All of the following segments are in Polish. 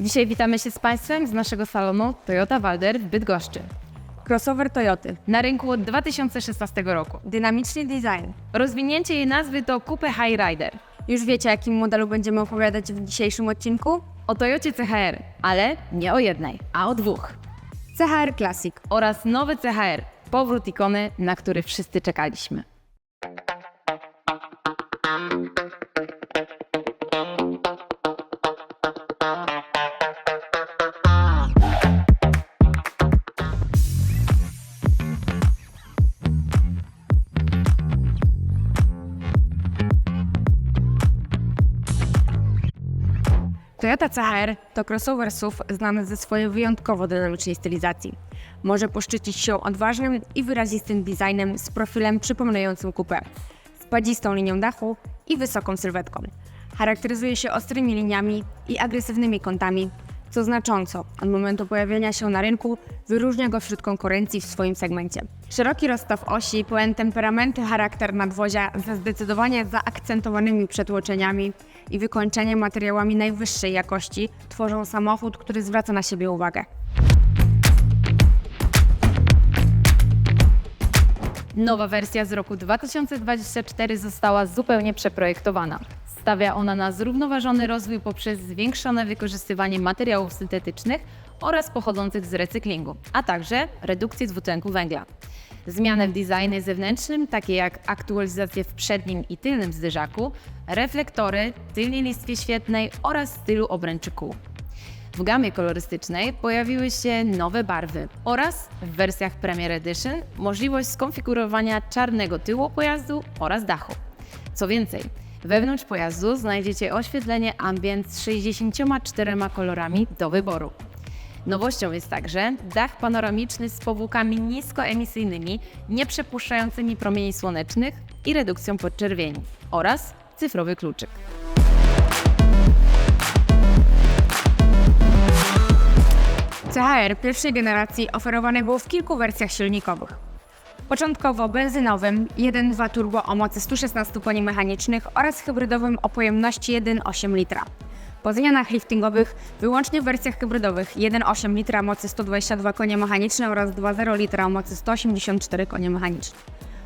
Dzisiaj witamy się z Państwem z naszego salonu Toyota Walder w Bydgoszczy. Crossover Toyoty. Na rynku od 2016 roku. Dynamiczny design. Rozwinięcie jej nazwy to Coupe High Rider. Już wiecie, o jakim modelu będziemy opowiadać w dzisiejszym odcinku? O Toyocie CHR, ale nie o jednej, a o dwóch. CHR Classic. Oraz nowy CHR, powrót ikony, na który wszyscy czekaliśmy. Toyota CHR to crossover SUV znany ze swojej wyjątkowo dynamicznej stylizacji. Może poszczycić się odważnym i wyrazistym designem z profilem przypominającym kupę, spadzistą linią dachu i wysoką sylwetką. Charakteryzuje się ostrymi liniami i agresywnymi kątami, co znacząco od momentu pojawienia się na rynku wyróżnia go wśród konkurencji w swoim segmencie. Szeroki rozstaw osi, pełen temperamentu charakter nadwozia ze zdecydowanie zaakcentowanymi przetłoczeniami i wykończeniem materiałami najwyższej jakości tworzą samochód, który zwraca na siebie uwagę. Nowa wersja z roku 2024 została zupełnie przeprojektowana. Stawia ona na zrównoważony rozwój poprzez zwiększone wykorzystywanie materiałów syntetycznych oraz pochodzących z recyklingu, a także redukcję dwutlenku węgla. Zmiany w designie zewnętrznym, takie jak aktualizacje w przednim i tylnym zderzaku, reflektory, tylnej listwie świetnej oraz stylu obręczy kół. W gamie kolorystycznej pojawiły się nowe barwy oraz w wersjach Premier Edition możliwość skonfigurowania czarnego tyłu pojazdu oraz dachu. Co więcej, wewnątrz pojazdu znajdziecie oświetlenie ambient z 64 kolorami do wyboru. Nowością jest także dach panoramiczny z powłokami niskoemisyjnymi, nie przepuszczającymi promieni słonecznych i redukcją podczerwieni oraz cyfrowy kluczyk. CHR pierwszej generacji oferowany był w kilku wersjach silnikowych. Początkowo benzynowym 1.2 turbo o mocy 116 koni mechanicznych oraz hybrydowym o pojemności 1.8 litra. Po zmianach liftingowych wyłącznie w wersjach hybrydowych 1.8 litra mocy 122 konie mechaniczne oraz 2.0 litra mocy 184 konie mechaniczne.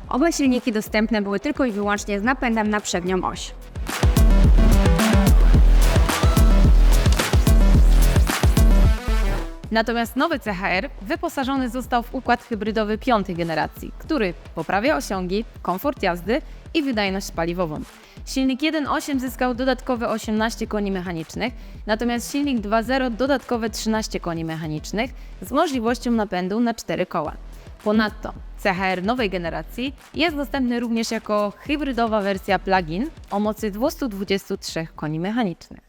Oba silniki dostępne były tylko i wyłącznie z napędem na przednią oś. Natomiast nowy CHR wyposażony został w układ hybrydowy piątej generacji, który poprawia osiągi, komfort jazdy i wydajność paliwową. Silnik 1.8 zyskał dodatkowe 18 koni mechanicznych, natomiast silnik 2.0 dodatkowe 13 koni mechanicznych z możliwością napędu na 4 koła. Ponadto CHR nowej generacji jest dostępny również jako hybrydowa wersja plug-in o mocy 223 koni mechanicznych.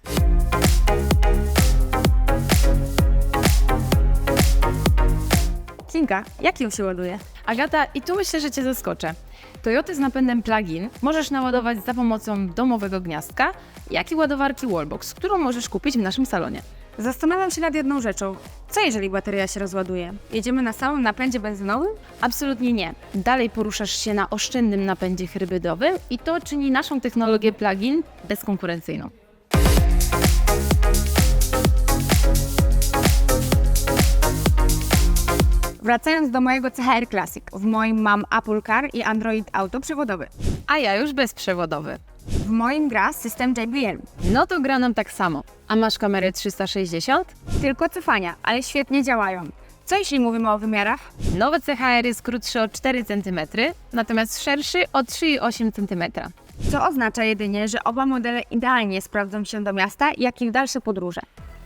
Kinga, jak ją się ładuje? Agata, i tu myślę, że Cię zaskoczę. Toyoty z napędem plug-in możesz naładować za pomocą domowego gniazdka, jak i ładowarki Wallbox, którą możesz kupić w naszym salonie. Zastanawiam się nad jedną rzeczą. Co jeżeli bateria się rozładuje? Jedziemy na samym napędzie benzynowym? Absolutnie nie. Dalej poruszasz się na oszczędnym napędzie hybrydowym i to czyni naszą technologię plug-in bezkonkurencyjną. Wracając do mojego CHR Classic. W moim mam Apple Car i Android Auto przewodowy. A ja już bezprzewodowy. W moim gra system JBL. No to gra nam tak samo. A masz kamerę 360? Tylko cofania, ale świetnie działają. Co jeśli mówimy o wymiarach? Nowy CHR jest krótszy o 4 cm, natomiast szerszy o 3,8 cm. Co oznacza jedynie, że oba modele idealnie sprawdzą się do miasta, jak i w dalsze podróże.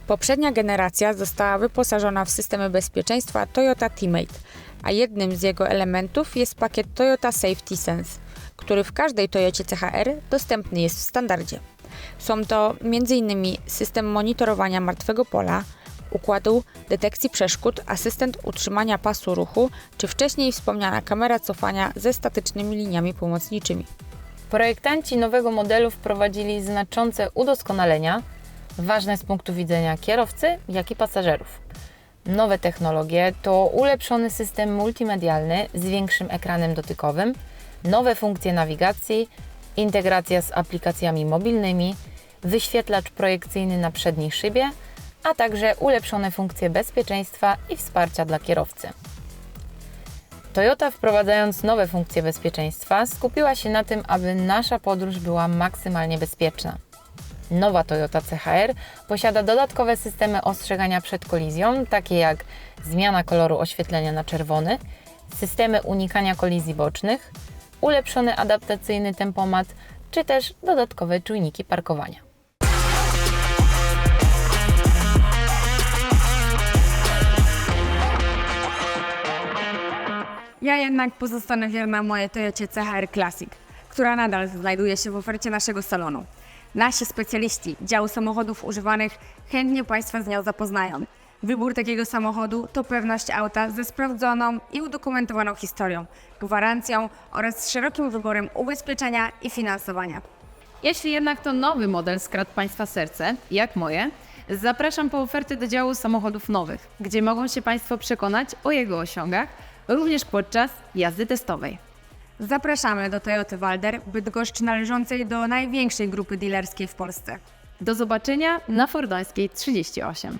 Poprzednia generacja została wyposażona w systemy bezpieczeństwa Toyota Teammate, a jednym z jego elementów jest pakiet Toyota Safety Sense, który w każdej Toyocie CHR dostępny jest w standardzie. Są to m.in. system monitorowania martwego pola, układu detekcji przeszkód, asystent utrzymania pasu ruchu, czy wcześniej wspomniana kamera cofania ze statycznymi liniami pomocniczymi. Projektanci nowego modelu wprowadzili znaczące udoskonalenia, ważne z punktu widzenia kierowcy, jak i pasażerów. Nowe technologie to ulepszony system multimedialny z większym ekranem dotykowym, nowe funkcje nawigacji, integracja z aplikacjami mobilnymi, wyświetlacz projekcyjny na przedniej szybie, a także ulepszone funkcje bezpieczeństwa i wsparcia dla kierowcy. Toyota, wprowadzając nowe funkcje bezpieczeństwa, skupiła się na tym, aby nasza podróż była maksymalnie bezpieczna. Nowa Toyota CHR posiada dodatkowe systemy ostrzegania przed kolizją, takie jak zmiana koloru oświetlenia na czerwony, systemy unikania kolizji bocznych, ulepszony adaptacyjny tempomat, czy też dodatkowe czujniki parkowania. Ja jednak pozostanę wierna mojej Toyocie CHR Classic, która nadal znajduje się w ofercie naszego salonu. Nasi specjaliści działu samochodów używanych chętnie Państwa z nią zapoznają. Wybór takiego samochodu to pewność auta ze sprawdzoną i udokumentowaną historią, gwarancją oraz szerokim wyborem ubezpieczenia i finansowania. Jeśli jednak to nowy model skradł Państwa serce, jak moje, zapraszam po oferty do działu samochodów nowych, gdzie mogą się Państwo przekonać o jego osiągach, również podczas jazdy testowej. Zapraszamy do Toyoty Walder, Bydgoszcz należącej do największej grupy dealerskiej w Polsce. Do zobaczenia na Fordońskiej 38.